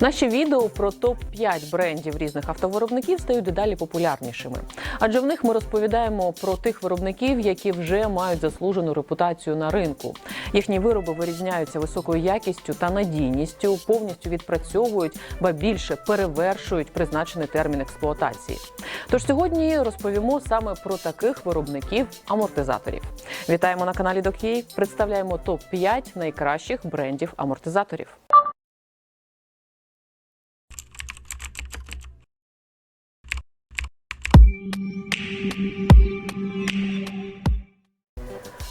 Наші відео про топ 5 брендів різних автовиробників стають дедалі популярнішими, адже в них ми розповідаємо про тих виробників, які вже мають заслужену репутацію на ринку. Їхні вироби вирізняються високою якістю та надійністю, повністю відпрацьовують, ба більше перевершують призначений термін експлуатації. Тож сьогодні розповімо саме про таких виробників амортизаторів. Вітаємо на каналі Докій. Представляємо топ 5 найкращих брендів амортизаторів.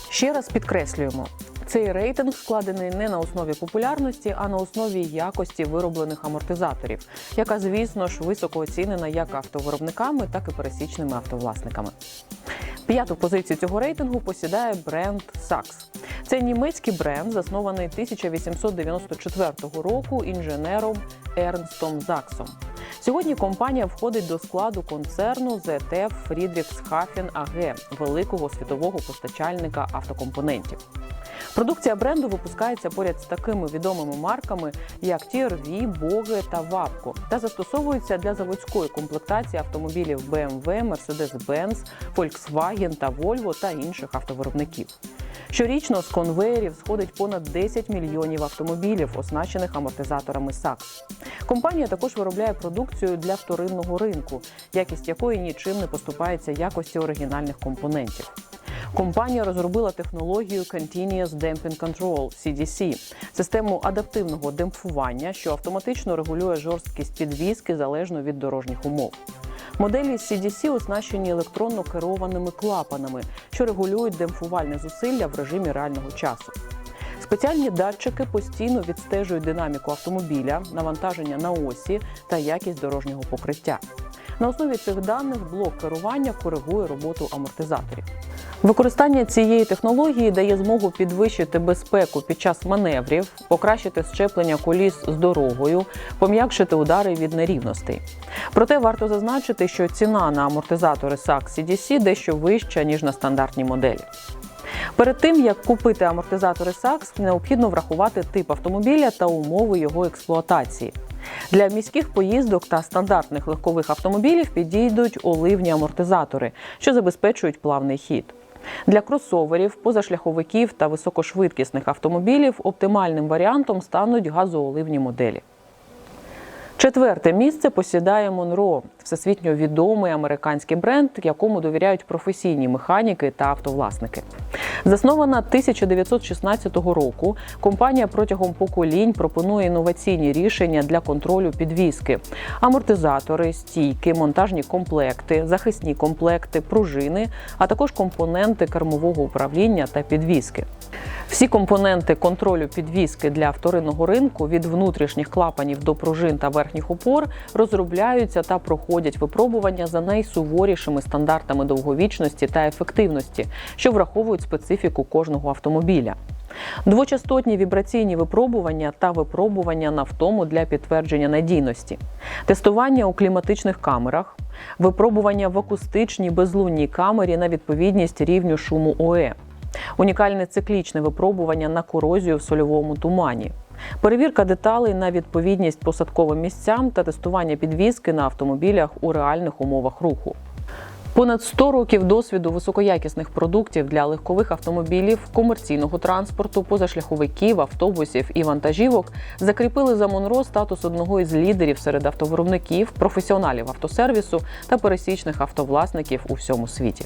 Ще раз підкреслюємо. Цей рейтинг складений не на основі популярності, а на основі якості вироблених амортизаторів, яка, звісно ж, високо оцінена як автовиробниками, так і пересічними автовласниками. П'яту позицію цього рейтингу посідає бренд Saks. Це німецький бренд, заснований 1894 року інженером Ернстом Заксом. Сьогодні компанія входить до складу концерну ZF Friedrichshafen AG, великого світового постачальника автокомпонентів. Продукція бренду випускається поряд з такими відомими марками, як TRV, Боге та Вапко, та застосовується для заводської комплектації автомобілів BMW, Mercedes-Benz, Volkswagen та Volvo та інших автовиробників. Щорічно з конвеєрів сходить понад 10 мільйонів автомобілів, оснащених амортизаторами САКС. Компанія також виробляє продукцію для вторинного ринку, якість якої нічим не поступається якості оригінальних компонентів. Компанія розробила технологію Continuous Damping Control CDC – систему адаптивного демпфування, що автоматично регулює жорсткість підвіски залежно від дорожніх умов. Моделі CDC оснащені електронно керованими клапанами, що регулюють демпфувальне зусилля в режимі реального часу. Спеціальні датчики постійно відстежують динаміку автомобіля, навантаження на осі та якість дорожнього покриття. На основі цих даних блок керування коригує роботу амортизаторів. Використання цієї технології дає змогу підвищити безпеку під час маневрів, покращити щеплення коліс з дорогою, пом'якшити удари від нерівностей. Проте варто зазначити, що ціна на амортизатори SAC CDC дещо вища ніж на стандартні моделі. Перед тим як купити амортизатори SAX, необхідно врахувати тип автомобіля та умови його експлуатації. Для міських поїздок та стандартних легкових автомобілів підійдуть оливні амортизатори, що забезпечують плавний хід. Для кросоверів, позашляховиків та високошвидкісних автомобілів оптимальним варіантом стануть газооливні моделі. Четверте місце посідає Монро, всесвітньо відомий американський бренд, якому довіряють професійні механіки та автовласники. Заснована 1916 року, компанія протягом поколінь пропонує інноваційні рішення для контролю підвіски: амортизатори, стійки, монтажні комплекти, захисні комплекти, пружини, а також компоненти кермового управління та підвіски. Всі компоненти контролю підвіски для вторинного ринку від внутрішніх клапанів до пружин та верхніх опор розробляються та проходять випробування за найсуворішими стандартами довговічності та ефективності, що враховують специфіку кожного автомобіля. Двочастотні вібраційні випробування та випробування на втому для підтвердження надійності, тестування у кліматичних камерах, випробування в акустичній безлунній камері на відповідність рівню шуму ОЕ унікальне циклічне випробування на корозію в сольовому тумані, перевірка деталей на відповідність посадковим місцям та тестування підвізки на автомобілях у реальних умовах руху. Понад 100 років досвіду високоякісних продуктів для легкових автомобілів, комерційного транспорту, позашляховиків, автобусів і вантажівок закріпили за Монро статус одного із лідерів серед автовиробників, професіоналів автосервісу та пересічних автовласників у всьому світі.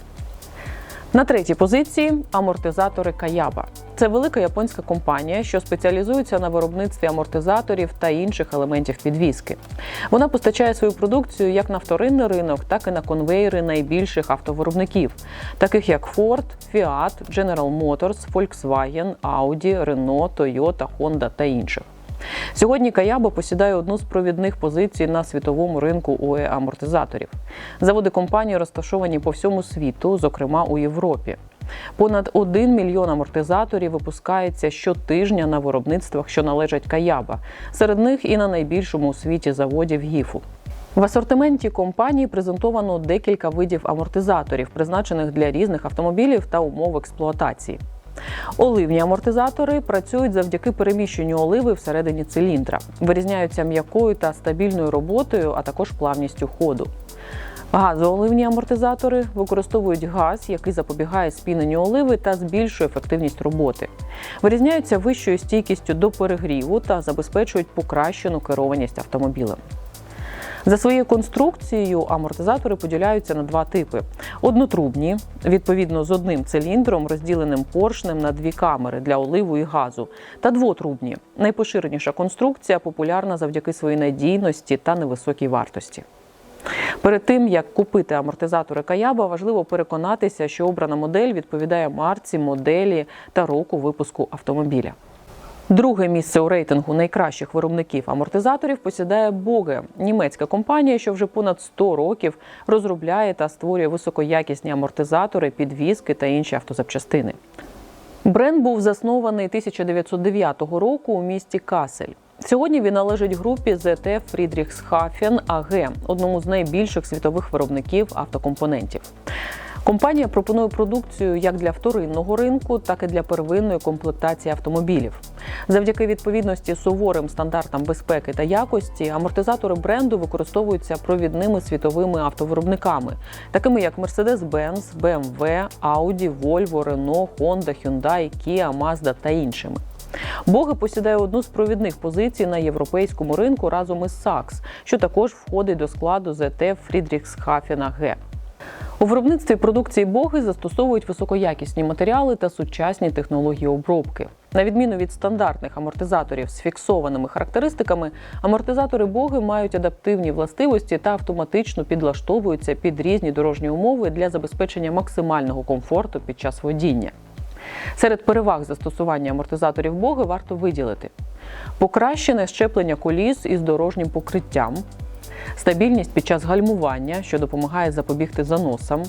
На третій позиції амортизатори Каяба. Це велика японська компанія, що спеціалізується на виробництві амортизаторів та інших елементів підвіски. Вона постачає свою продукцію як на вторинний ринок, так і на конвейери найбільших автовиробників, таких як Ford, Fiat, General Motors, Volkswagen, Audi, Renault, Toyota, Honda та інших. Сьогодні Каяба посідає одну з провідних позицій на світовому ринку ОЕ амортизаторів. Заводи компанії розташовані по всьому світу, зокрема у Європі. Понад 1 мільйон амортизаторів випускається щотижня на виробництвах, що належать Каяба. Серед них і на найбільшому у світі заводів ГІФу. В асортименті компанії презентовано декілька видів амортизаторів, призначених для різних автомобілів та умов експлуатації. Оливні амортизатори працюють завдяки переміщенню оливи всередині циліндра, вирізняються м'якою та стабільною роботою, а також плавністю ходу. Газооливні амортизатори використовують газ, який запобігає спіненню оливи та збільшує ефективність роботи. Вирізняються вищою стійкістю до перегріву та забезпечують покращену керованість автомобілем. За своєю конструкцією амортизатори поділяються на два типи: однотрубні, відповідно з одним циліндром, розділеним поршнем на дві камери для оливу і газу, та двотрубні. Найпоширеніша конструкція популярна завдяки своїй надійності та невисокій вартості. Перед тим як купити амортизатори Каяба, важливо переконатися, що обрана модель відповідає марці, моделі та року випуску автомобіля. Друге місце у рейтингу найкращих виробників амортизаторів посідає Боге, німецька компанія, що вже понад 100 років розробляє та створює високоякісні амортизатори, підвіски та інші автозапчастини. Бренд був заснований 1909 року у місті Касель. Сьогодні він належить групі ZF Friedrichshafen AG, одному з найбільших світових виробників автокомпонентів. Компанія пропонує продукцію як для вторинного ринку, так і для первинної комплектації автомобілів. Завдяки відповідності суворим стандартам безпеки та якості амортизатори бренду використовуються провідними світовими автовиробниками, такими як Mercedes-Benz, BMW, Audi, Volvo, Renault, Honda, Hyundai, Kia, Mazda та іншими. Боги посідає одну з провідних позицій на європейському ринку разом із Saks, що також входить до складу ZF Friedrichshafen AG. У виробництві продукції Боги застосовують високоякісні матеріали та сучасні технології обробки. На відміну від стандартних амортизаторів з фіксованими характеристиками, амортизатори Боги мають адаптивні властивості та автоматично підлаштовуються під різні дорожні умови для забезпечення максимального комфорту під час водіння. Серед переваг застосування амортизаторів Боги варто виділити покращене щеплення коліс із дорожнім покриттям, стабільність під час гальмування, що допомагає запобігти заносам,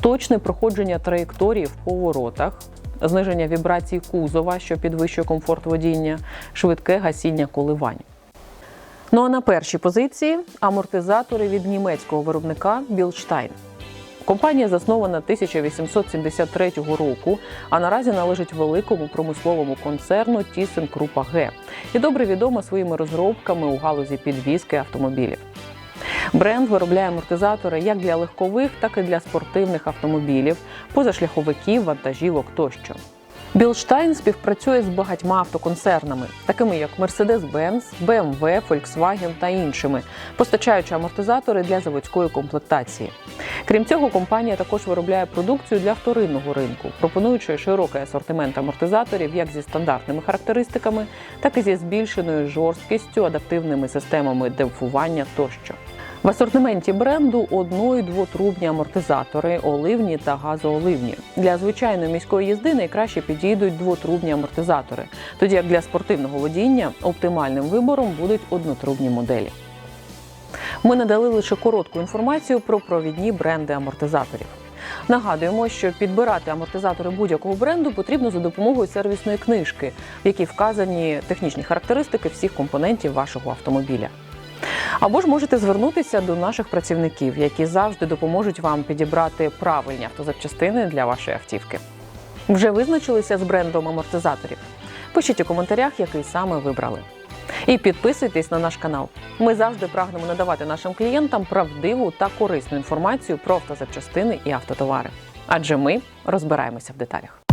точне проходження траєкторії в поворотах, зниження вібрацій кузова, що підвищує комфорт водіння, швидке гасіння коливань. Ну а на першій позиції амортизатори від німецького виробника Білштайн. Компанія заснована 1873 року, а наразі належить великому промисловому концерну Тісен Крупа Г і добре відома своїми розробками у галузі підвізки автомобілів. Бренд виробляє амортизатори як для легкових, так і для спортивних автомобілів, позашляховиків, вантажівок тощо. Білштайн співпрацює з багатьма автоконцернами, такими як Mercedes-Benz, BMW, Volkswagen та іншими, постачаючи амортизатори для заводської комплектації. Крім цього, компанія також виробляє продукцію для вторинного ринку, пропонуючи широкий асортимент амортизаторів як зі стандартними характеристиками, так і зі збільшеною жорсткістю, адаптивними системами демпфування тощо. В асортименті бренду одно- і двотрубні амортизатори, оливні та газооливні. Для звичайної міської їзди найкраще підійдуть двотрубні амортизатори, тоді як для спортивного водіння оптимальним вибором будуть однотрубні моделі. Ми надали лише коротку інформацію про провідні бренди амортизаторів. Нагадуємо, що підбирати амортизатори будь-якого бренду потрібно за допомогою сервісної книжки, в якій вказані технічні характеристики всіх компонентів вашого автомобіля. Або ж можете звернутися до наших працівників, які завжди допоможуть вам підібрати правильні автозапчастини для вашої автівки. Вже визначилися з брендом амортизаторів? Пишіть у коментарях, який саме вибрали. І підписуйтесь на наш канал. Ми завжди прагнемо надавати нашим клієнтам правдиву та корисну інформацію про автозапчастини і автотовари. Адже ми розбираємося в деталях.